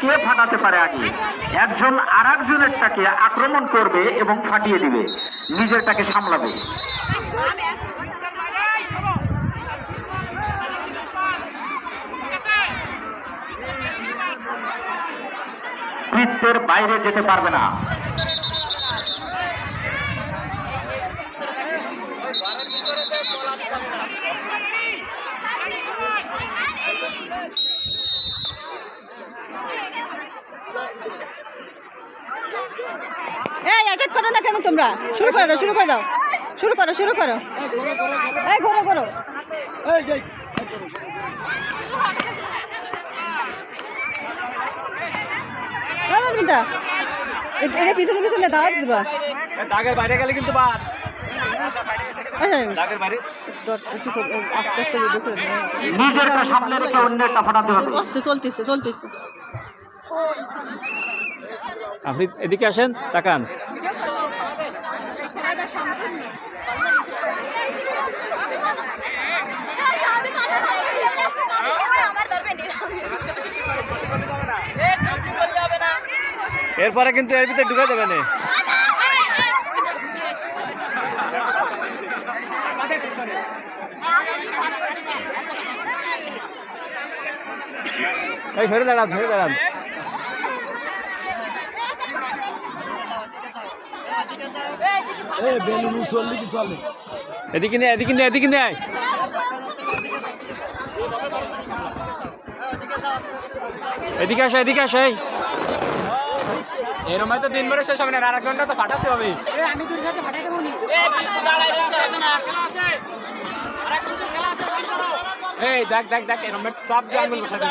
কে ফাটাতে পারে আগে? একজন আর একজনেরটাকে আক্রমণ করবে এবং ফাটিয়ে দিবে। নিজেরটাকে সামলাবে। বৃত্তের বাইরে যেতে পারবে না। এই অ্যাটাক করো না কেন তোমরা? শুরু করে দাও শুরু করে দাও। শুরু করো শুরু করো। এই ঘোরো ঘোরো। এটা পিছনে পিছনে দাওয়াত দিবা দাগের বাইরে গেলে কিন্তু বাদ। দাগের বাইরে। আস্তে আস্তে ঢুকে নিজেরটা সামনে রেখে অন্যেরটা ফাটাতে হবে চলতেছে চলতেছে। আপনি এদিকে আসেন, তাকান। এরপরে কিন্তু এর ভিতরে ঢুকে দেবে না। এই দাঁড়ান, সরে দাঁড়ান। এদিকে নে এদিকে নে এদিকে নে। এদিকে আসো এদিকে আসো এরম হয়তো দিন ভরে শেষ হবে না আর এক ঘণ্টা তো পাঠাতে হবে। এই দেখ দেখ দেখ এরম চাপ দিয়ে আঙুল বসাতে